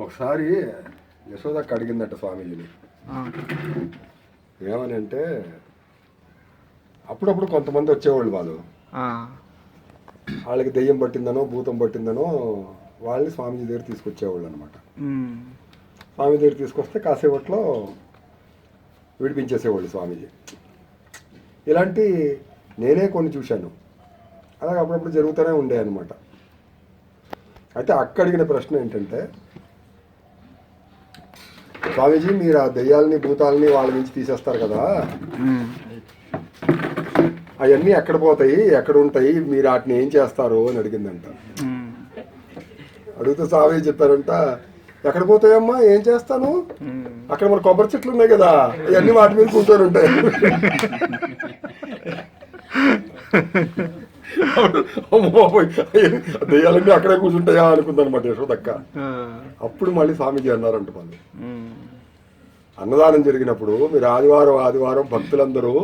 ఒకసారి యశోదక్క అడిగిందట స్వామీజీని. ఏమని అంటే అప్పుడప్పుడు కొంతమంది వచ్చేవాళ్ళు వాళ్ళు. వాళ్ళకి దెయ్యం పట్టిందనో భూతం పట్టిందనో వాళ్ళని స్వామీజీ దగ్గర తీసుకొచ్చేవాళ్ళు అనమాట స్వామి దగ్గర తీసుకొస్తే కాసేపట్లో విడిపించేసేవాళ్ళు స్వామీజీ. ఇలాంటి నేనే కొన్ని చూశాను. అలాగే అప్పుడప్పుడు జరుగుతూనే ఉండే అనమాట అయితే అక్క అడిగిన ప్రశ్న ఏంటంటే స్వామీజీ మీరు ఆ దెయ్యాలని భూతాలని వాళ్ళ నుంచి తీసేస్తారు కదా? అవన్నీ ఎక్కడ పోతాయి ఎక్కడ ఉంటాయి మీరు వాటిని ఏం చేస్తారు అని అడిగిందంట. అడిగితే స్వామి చెప్పారంట ఎక్కడ పోతాయమ్మా? ఏం చేస్తాను. అక్కడ మన కొబ్బరి చెట్లు ఉన్నాయి కదా ఇవన్నీ వాటి మీద కూర్చొని ఉంటాయి. దెయ్యాలన్నీ అక్కడే కూర్చుంటాయా అనుకుందనమాట యశోదక్క. అప్పుడు మళ్ళీ స్వామీజీ అన్నారంట వాళ్ళు. అన్నదానం జరిగినప్పుడు మీరు ఆదివారం ఆదివారం భక్తులందరూ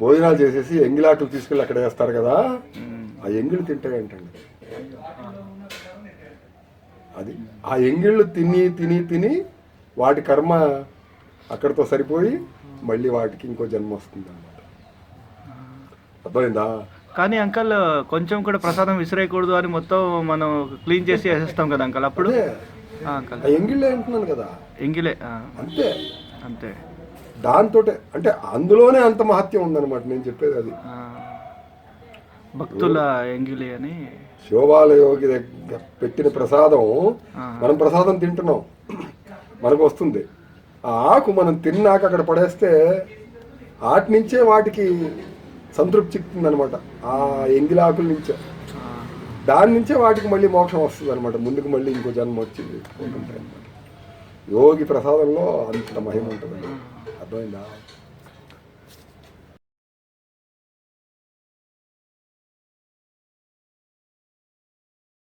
భోజనాలు చేసేసి ఎంగిలాకులు తీసుకెళ్ళి అక్కడ వేస్తారు కదా. ఆ ఎంగిళ్ళు తింటాయంటండి. అది ఆ ఎంగిళ్ళు తిని తిని తిని వాటి కర్మ అక్కడితో సరిపోయి మళ్ళీ వాటికి ఇంకో జన్మ వస్తుంది అనమాట అర్థమైందా? కానీ అంకల్ కొంచెం కూడా ప్రసాదం విసిరేయకూడదు అని మొత్తం మనం క్లీన్ చేసి వేసేస్తాం కదా అంకల్ అప్పుడు? ఎంగిళ్ళే అంటున్నాను కదా? ఎంగిలే అంతే. అంతే. దాంతోటే అంటే అందులోనే అంత మహత్యం ఉందన్నమాట నేను చెప్పేది అది. ఆ, భక్తుల ఎంగిలి అని. శోభాలయోగి దగ్గర పెట్టిన ప్రసాదం. మనం ప్రసాదం తింటున్నాం. మనకు వస్తుంది. ఆ ఆకు మనం తిన్నాక అక్కడ పడేస్తే వాటి నుంచే వాటికి సంతృప్తి చిక్తుందనమాట ఆ ఎంగిలాకుల నుంచే. ఆ, దాని నుంచే వాటికి మళ్ళీ మోక్షం వస్తుంది అనమాట ముందుకు మళ్ళీ ఇంకో జన్మ వచ్చింది. పోతుంటాయి అనమాట యోగి ప్రసాదంలో అంత మహిమ ఉంటుంది అర్థమైందా?